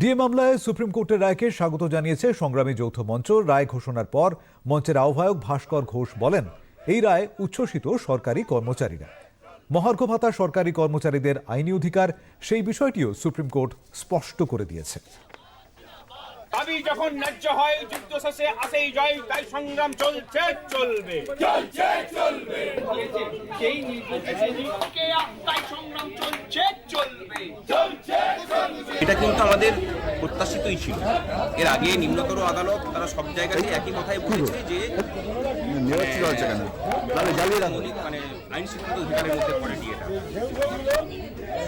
DA মামলায় supreme কোর্টের রায়কে স্বাগত জানিয়েছে সংগ্রামী যৌথ মঞ্চ। রায় ঘোষণার পর মঞ্চের আহ্বায়ক ভাস্কর ঘোষ বলেন এই রায় উচ্ছ্বসিত সরকারি কর্মচারীরা। মহার্ঘ ভাতা সরকারি কর্মচারীদের আইনি অধিকার সেই বিষয়টিও সুপ্রিম কোর্ট স্পষ্ট করে দিয়েছে। দাবি যখন ন্যায্য হয় যুদ্ধ শেষে আসেই জয় তাই সংগ্রাম চলছে চলবে। চলছে চলবে। সেই নির্দেশে তাই সংগ্রাম এটা কিন্তু আমাদের প্রত্যাশিতই ছিল। এর আগে নিম্নতর আদালত তারা সব জায়গাতেই একই কথাই বলেছে যে মৌলিক মানে আইন স্বীকৃত অধিকারের মধ্যে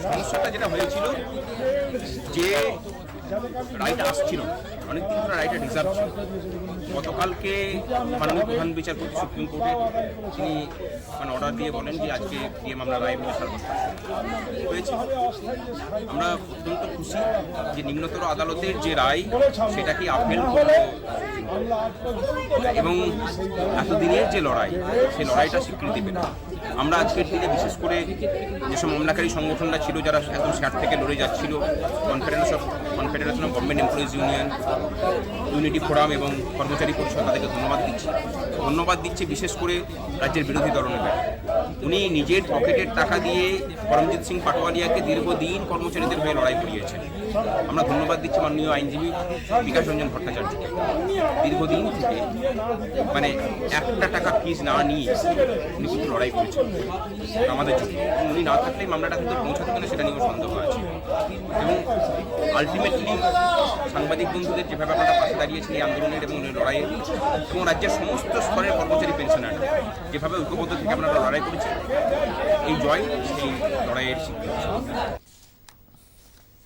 সমস্যাটা যেটা হয়েছিল যে রাইট আসছিল। অনেকদিন ধরে রায়টা ডিজার্ভ ছিল। গতকালকে মাননীয় প্রধান বিচারপতি সুপ্রিম কোর্টে তিনি মানে অর্ডার দিয়ে বলেন যে আজকে ডিএ মামলা রায় সাব্যস্ত হয়েছে। আমরা অত্যন্ত খুশি যে নিম্নতর আদালতের যে রায়, সেটাকে আপেল করল এবং এতদিনের যে লড়াই, সেই লড়াইটা স্বীকৃতি পেল। আমরা আজকের দিনে বিশেষ করে যেসব মামলাকারী সংগঠনরা ছিল, যারা একদম স্যার থেকে লড়ে যাচ্ছিল confederation of confederation of government employees union unity forum এবং কর্মচারী পরিষদ, তাদেরকে ধন্যবাদ দিচ্ছি। ধন্যবাদ দিচ্ছে বিশেষ করে রাজ্যের বিরোধী দলনেতা উনি নিজের পকেটের টাকা দিয়ে পরমজিৎ সিং পাটোয়ারিয়াকে দীর্ঘদিন কর্মচারীদের হয়ে লড়াই করিয়েছেন। আমরা ধন্যবাদ দিচ্ছি মাননীয় আইনজীবী বিকাশ রঞ্জন ভট্টাচার্যকে। দীর্ঘদিন থেকে মানে একটা টাকা ফিস না নিয়ে উনি কিন্তু লড়াই করেছেন। আমাদের জন্য। উনি না থাকলে মামলাটা কিন্তু পৌঁছাতে কিনা সেটা নিয়েও সন্দেহ আছে। এবং আলটিমেটলি সাংবাদিক বন্ধুদের যেভাবে আপনারা পাশে দাঁড়িয়েছেন এই আন্দোলনের এবং লড়াইয়ের, এবং রাজ্যের সমস্ত স্তরের কর্মচারী পেনশনার যেভাবে ঐক্যবদ্ধ থেকে আপনারা লড়াই করেছেন এই জয় সেই লড়াইয়ের স্বীকৃতি